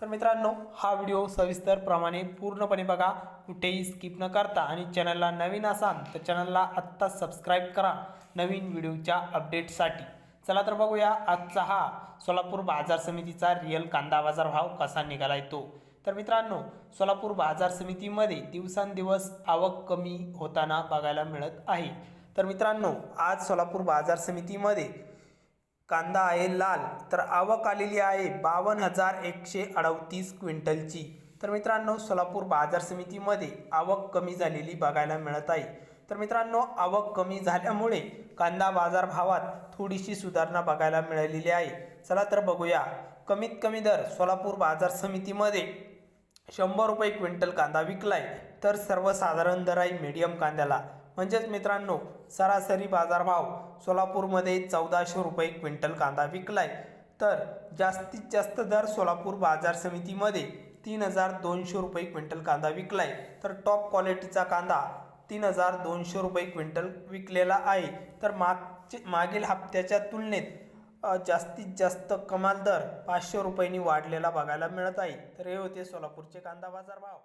तर मित्रांनो हा व्हिडिओ सविस्तरप्रमाणे पूर्णपणे बघा. कुठेही स्किप न करता. आणि चॅनलला नवीन असाल तर चॅनलला आत्ता सबस्क्राईब करा. नवीन व्हिडिओच्या अपडेटसाठी चला तर बघूया आजचा हा सोलापूर बाजार समितीचा रिअल कांदा बाजार भाव कसा निघाला येतो तर मित्रांनो सोलापूर बाजार समितीमध्ये दिवसांदिवस आवक कमी होताना बघायला मिळत आहे. तर मित्रांनो आज सोलापूर बाजार समितीमध्ये कांदा आहे लाल तर आवक आलेली आहे बावन्न हजार एकशे अडतीस क्विंटलची. तर मित्रांनो सोलापूर बाजार समितीमध्ये आवक कमी झालेली बघायला मिळत आहे. तर मित्रांनो आवक कमी झाल्यामुळे कांदा बाजार भावात थोडीशी सुधारणा बघायला मिळालेली आहे. चला तर बघूया. कमीत कमी दर सोलापूर बाजार समितीमध्ये शंभर रुपये क्विंटल कांदा विकलाय तर सर्वसाधारण दर आहे मीडियम कांद्याला. म्हणजेच मित्रांनो सरासरी बाजारभाव सोलापूरमध्ये चौदाशे रुपये क्विंटल कांदा विकलाय. तर जास्तीत जास्त दर सोलापूर बाजार समितीमध्ये तीन हजार दोनशे रुपये क्विंटल कांदा विकलाय. तर टॉप क्वालिटीचा कांदा तीन हजार दोनशे रुपये क्विंटल विकलेला आहे. तर मागचे मागील हप्त्याच्या तुलनेत जास्तीत जास्त कमाल दर पाचशे रुपयांनी वाढलेला बघायला मिळत आहे. तर हे होते सोलापूरचे कांदा बाजार भाव